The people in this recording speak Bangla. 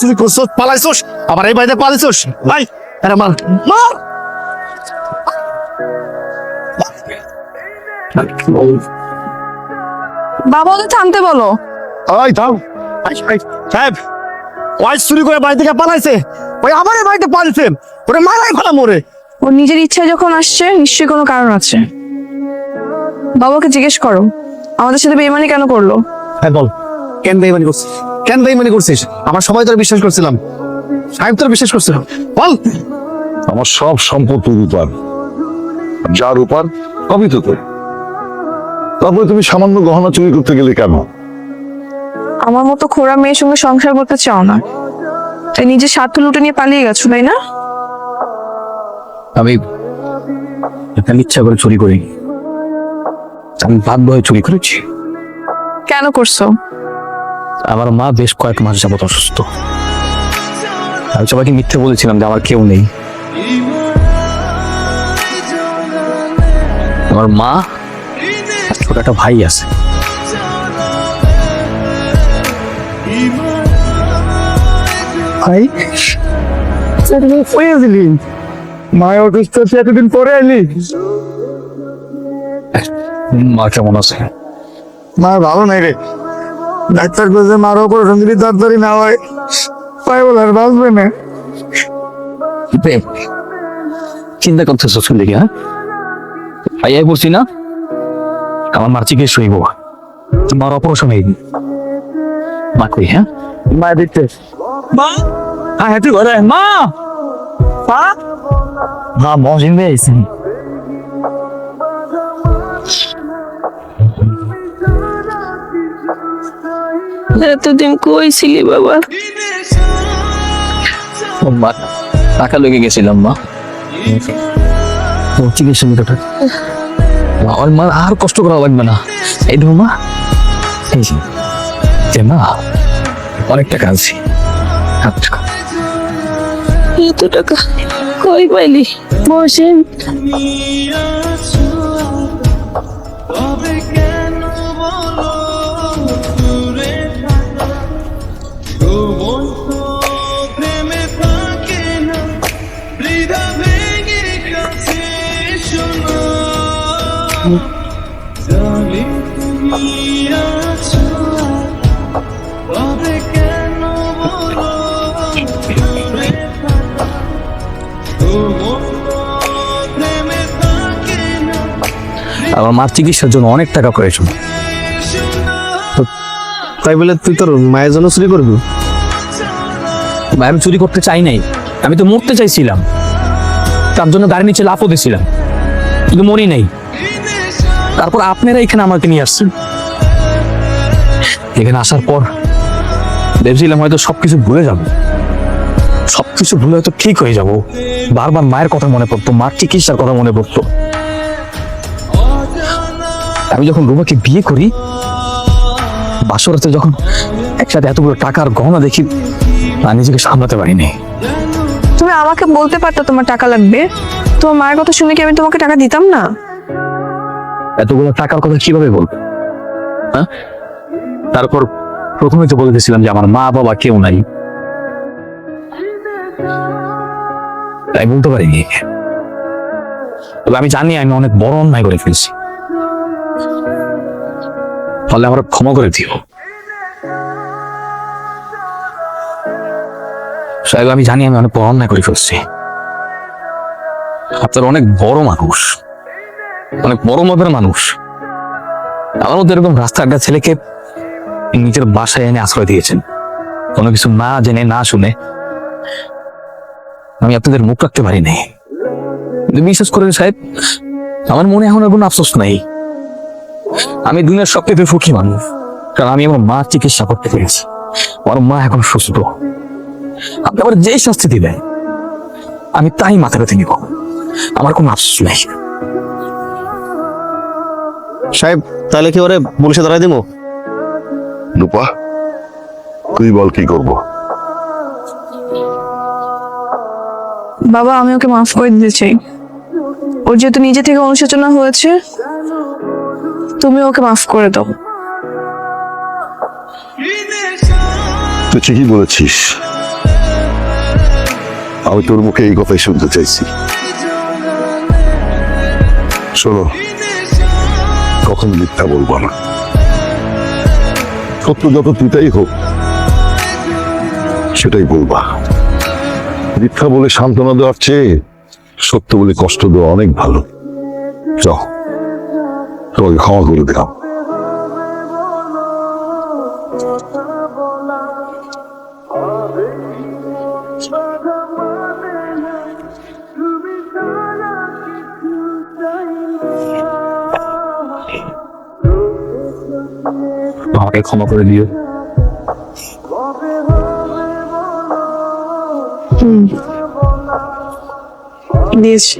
তুই করছস? পালাইছস? আবার এই বাড়িতে পালাইছস ভাই আরে মার। মার! বাবা ওদের থামতে বলো। ওই থাম। সাহেব চুরি করে বাড়ি থেকে পালাইছে। ওই আমার এই বাড়িতে পালাইছে ওরে মারাই ফেলা মরে। ও নিজের ইচ্ছায় যখন আসছে নিশ্চয়ই কোনো কারণ আছে। বাবাকে জিজ্ঞেস করো আমাদের সাথে বেইমানি কেন করল? হ্যাঁ বল। কেন বেইমানি করছিস? কেন বেইমানি করছিস? আমার সবাই তোর বিশ্বাস করছিলাম। সাহেব তোর বিশ্বাস করছিলাম বল। আমার সব সম্পত্তি রূপার। যা রূপার সবই তো তোর। তারপরে তুমি সামান্য গহনা চুরি করতে গেলে কেন? আমার মতো খোড়া মেয়ের সঙ্গে সংসার করতে চাও না। তাই নিজের স্বার্থ লুটে নিয়ে পালিয়ে গেছো তাই না? আমি এখানে ইচ্ছা করে চুরি করি আমি বাধ্য হয়ে চুরি করেছি। কেন করছ? আমার মা বেশ কয়েক মাস যাবত অসুস্থ। আমি সবাইকে মিথ্যে বলেছিলাম যে আমার কেউ নেই। আমার মা ছোট একটা ভাই আছে। ভাই কই আসলি? মায়ের অসুস্থ এতদিন পরে মা কেমন আছে? মা ভালো নাই রে। ডাক্তার কাছে মার অপারেশন যদি তাড়াতাড়ি না হয় পাই বলে আর বাঁচবে না। প্রেম চিন্তা করতেছো শুন দেখি হ্যাঁ? ভাইয়াই বলছি না আমার মার চিকিৎসা হইব। তোমার অপারেশন হইব। মা কই হ্যাঁ? মা দিতে। মা? হ্যাঁ তুই ঘরে মা? মা? মা মজিন এতদিন কই ছিলি বাবা মা টাকা লেগে গেছিলাম মা। ও চিকিৎসা নিতে আমার মা আর কষ্ট করা লাগবে না। এই দেখো মা এই যে, যে মা অনেক টাকা আছে। হাত টাকা এত টাকা কই পাইলি? বসেন। আমার মার চিকিৎসার জন্য অনেক টাকা প্রয়োজন। তাই বলে তুই তোর মায়ের জন্য চুরি করবি? আমি চুরি করতে চাই নাই। আমি তো মরতে চাইছিলাম। তার জন্য গাড়ি নিচে লাফও দিয়েছিলাম কিন্তু মরি নাই। তারপর আপনারা এখানে আমাকে নিয়ে আসছেন। এখানে আসার পর ভেবেছিলাম হয়তো সবকিছু ভুলে যাব। সবকিছু ভুলে হয়তো ঠিক হয়ে যাব। বারবার মায়ের কথা মনে পড়তো মার চিকিৎসার কথা মনে পড়তো। আমি যখন রুমাকে বিয়ে করি, বাসরাতে যখন একসাথে এতগুলো টাকার গহনা দেখি আর নিজেকে সামলাতে পারিনি। তুমি আমাকে বলতে পারতো তোমার টাকা লাগবে। তোমার মায়ের কথা শুনে কি আমি তোমাকে টাকা দিতাম না? এতগুলো টাকার কথা কীভাবে বলব? হ্যাঁ? তারপর প্রথমে তো বলে দিয়েছিলাম যে আমার মা বাবা কেউ নাই। তাই বলতে পারিনি। তবে আমি জানি আমি অনেক বড় অন্যায় করে ফেলছি। ফলে আমার ক্ষমা করে দিও। আমি জানি আমি অনেক বড় অন্যায় করে ফেলছি। আপনার অনেক বড় মানুষ। অনেক বড় মাপের মানুষ। আমার মধ্যে এরকম রাস্তার ছেলেকে নিজের বাসায় এনে আশ্রয় দিয়েছেন। কোনো কিছু না জেনে, না শুনে আমি আপনাদের মুখ রাখতে পারি নাই। বিশ্বাস করেন সাহেব, আমার মনে এখন কোনো আফসোস নাই। আমি দুনিয়ার সবথেকে সুখী মানুষ, কারণ আমি আমার মা চিকিৎসা করতে পেরেছি। আমার মা এখন সুস্থ। আপনি আবার যে শাস্তি দিবেন, আমি তাই মাথা ব্যথে নিব। আমার কোনো আফসোস নাই। সাহেব তাহলে কি ওরে পুলিশে ধরাই দিব রূপা তুই বল কি করব? বাবা আমি ওকে মাফ করে দিতে চাই। ওর যেহেতু নিজে থেকে অনুশোচনা হয়েছে তুমি ওকে মাফ করে দাও। তুই ঠিকই বলেছিস। আমি তোর মুখে এই কথাই শুনতে চাইছি। শোনো কখন মিথ্যা বলব না। সত্য যত পিতাই হোক, সেটাই বলবা। মিথ্যা বলে সান্ত্বনা দেওয়ার চেয়ে সত্য বলে কষ্ট দেওয়া অনেক ভালো। চ তোমাকে ক্ষমা করে দিলাম। আমাকে ক্ষমা করে দিও। দিয়েছি।